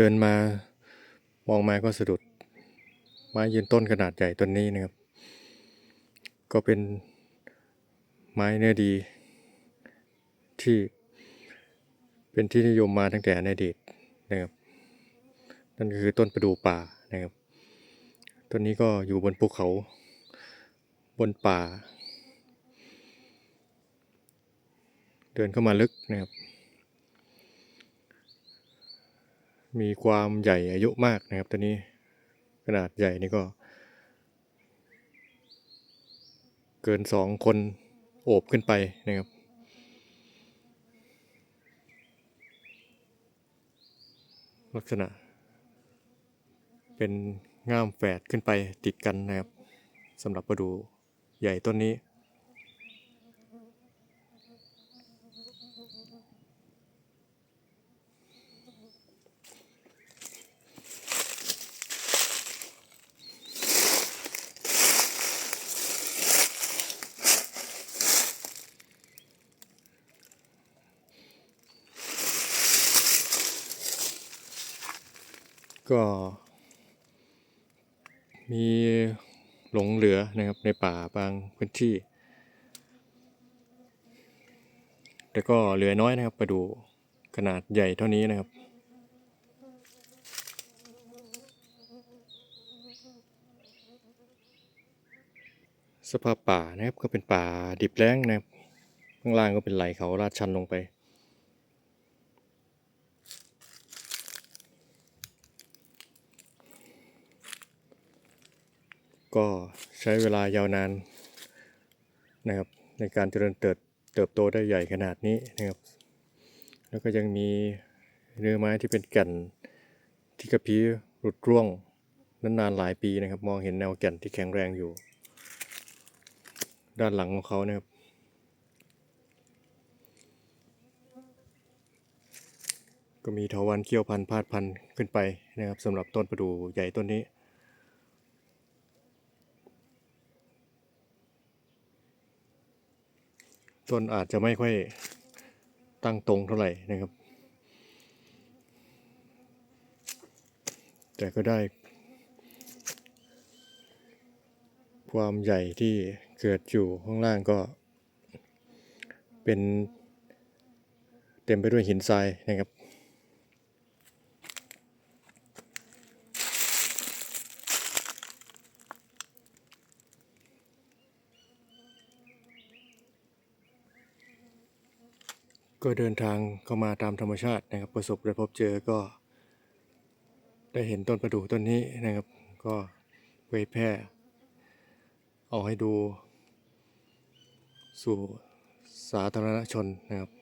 เดินมามองมาก็สะดุด ไม้ยืนต้นขนาดใหญ่ต้นนี้นะครับ ก็เป็นไม้เนื้อดีที่เป็นที่นิยมมาตั้งแต่ในอดีตนะครับ นั่นคือต้นประดู่ป่านะครับ ต้นนี้ก็อยู่บนภูเขาบนป่า เดินเข้ามาลึกนะครับ มีความใหญ่อายุมากนะครับตัวนี้ขนาดใหญ่นี่ก็ เกินสองคนโอบขึ้นไปนะครับ ลักษณะ เป็นง่ามแฝดขึ้นไปติดกันนะครับสำหรับประดูใหญ่ต้นนี้ ก็มีหลงเหลือนะครับในป่าบางพื้นที่ แต่ก็เหลือน้อยนะครับประดูขนาดใหญ่เท่านี้นะครับสภาพป่านะครับก็เป็นป่าดิบแล้งนะครับข้างล่างก็เป็นไหลเขาลาดชันลงไป ก็ใช้เวลายาวนานนะครับในการเจริญเติบเติบโตได้ใหญ่ขนาดนี้นะครับ แล้วก็ยังมีเนื้อไม้ที่เป็นแก่นที่กระพี้หลุดร่วงนั้นนานหลายปีนะครับ มองเห็นแนวแก่นที่แข็งแรงอยู่ ด้านหลังของเขานะครับก็มีเถาวันเขี้ยวพันพาดพันขึ้นไปนะครับสำหรับต้นประดู่ใหญ่ต้นนี้ ต้นอาจจะไม่ค่อยตั้งตรงเท่าไหร่นะครับ แต่ก็ได้ ความใหญ่ที่เกิดอยู่ข้างล่างก็เป็นเต็มไปด้วยหินทรายนะครับ ก็เดินทางเข้ามาตามธรรมชาตินะครับ ประสบและพบเจอก็ ได้เห็นต้นประดู่ต้นนี้นะครับ ก็เผยแพร่เอาให้ดูสู่สาธารณชนนะครับ